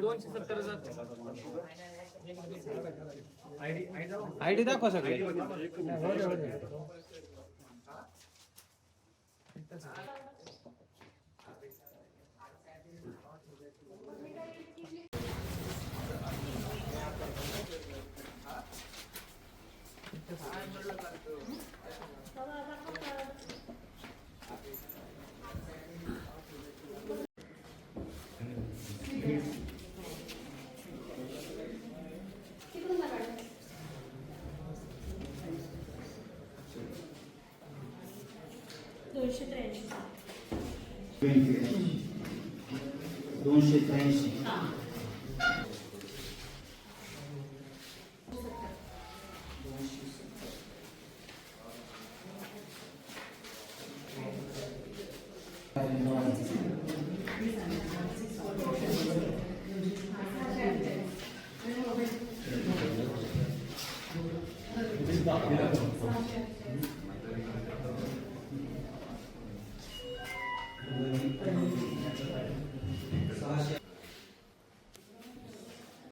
दोनशे सत्तर हजार आयडी दाखवा सगळे दोनशे त्र्याऐंशी दोनशे त्र्याऐंशी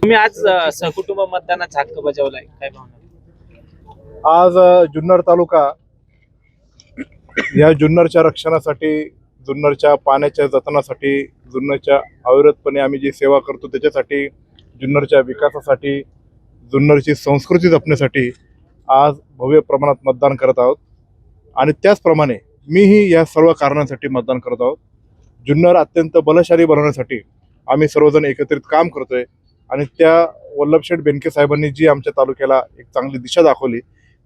तुम्ही आज अ, सहकुटुंब मतदानाचा हक्क बजावलाय. काय भावना? आज अ, जुन्नर तालुका या जुन्नरच्या रक्षणासाठी जुन्नरच्या पाण्याच्या जतनासाठी जुन्नरच्या अविरतपणे आम्ही जी सेवा करतो त्याच्यासाठी जुन्नरच्या विकासासाठी जुन्नरची संस्कृती जपण्यासाठी आज भव्य प्रमाणात मतदान करत आहोत. आणि त्याचप्रमाणे मीही या सर्व कारणांसाठी मतदान करत आहोत. जुन्नर अत्यंत बलशाली बनवण्यासाठी आम्ही सर्वजण एकत्रित काम करतोय. आणि त्या वल्लभशेठ बेनके साहेबांनी जी आमच्या तालुक्याला एक चांगली दिशा दाखवली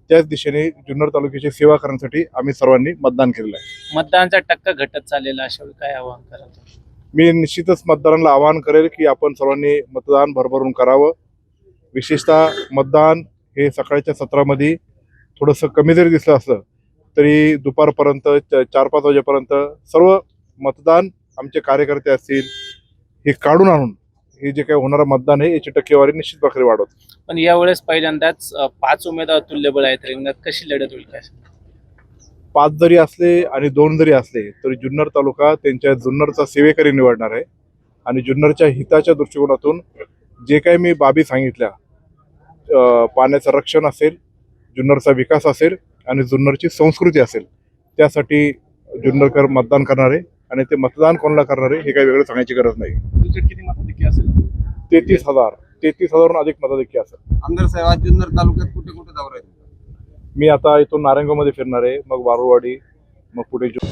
त्याच दिशेने जुन्नर तालुक्याची सेवा करण्यासाठी आम्ही सर्वांनी मतदान केलेलं आहे. मतदानाचा टक्का घटत चाललेला अशा काय आवाहन करा तुम्ही? मी निश्चितच मतदारांना आवाहन करेल की आपण सर्वांनी मतदान भरभरून करावं. विशेषतः मतदान हे सकाळच्या सत्रामध्ये थोडंसं कमी जरी दिसलं असलं तरी दुपारपर्यंत चार पाच वाजेपर्यंत सर्व मतदान आमचे कार्यकर्ते असतील हे काढून आणून हे जे काही होणारं मतदान आहे याची टक्केवारी निश्चित प्रकारे वाढवतो. पण यावेळेस पहिल्यांदाच पाच उमेदवार तुल्यबळ आहेत रिंगणात. कशी लढत होईल काय? पाच जरी असले आणि दोन जरी असले तरी जुन्नर तालुका त्यांच्या जुन्नरचा सेवेकरी निवडणार आहे. आणि जुन्नरच्या हिताच्या दृष्टिकोनातून जे काही मी बाबी सांगितल्या पाण्याचं रक्षण असेल जुन्नरचा विकास असेल आणि जुन्नरची संस्कृती असेल त्यासाठी जुन्नरकर मतदान करणारे आणि ते मतदान कोणाला करणारे हे काही वेगळं सांगायची गरज नाही. किती मताधिक्य असेल? तेहतीस हजार तेहतीस हजारहून अधिक मताधिक्य असेल. आमदार साहेब आज जुन्नर तालुक्यात कुठे कुठे जाऊ राहिले मी आता इथून नारायणगावमध्ये फिरणार आहे मग बारुवाडी मग पुढे जु-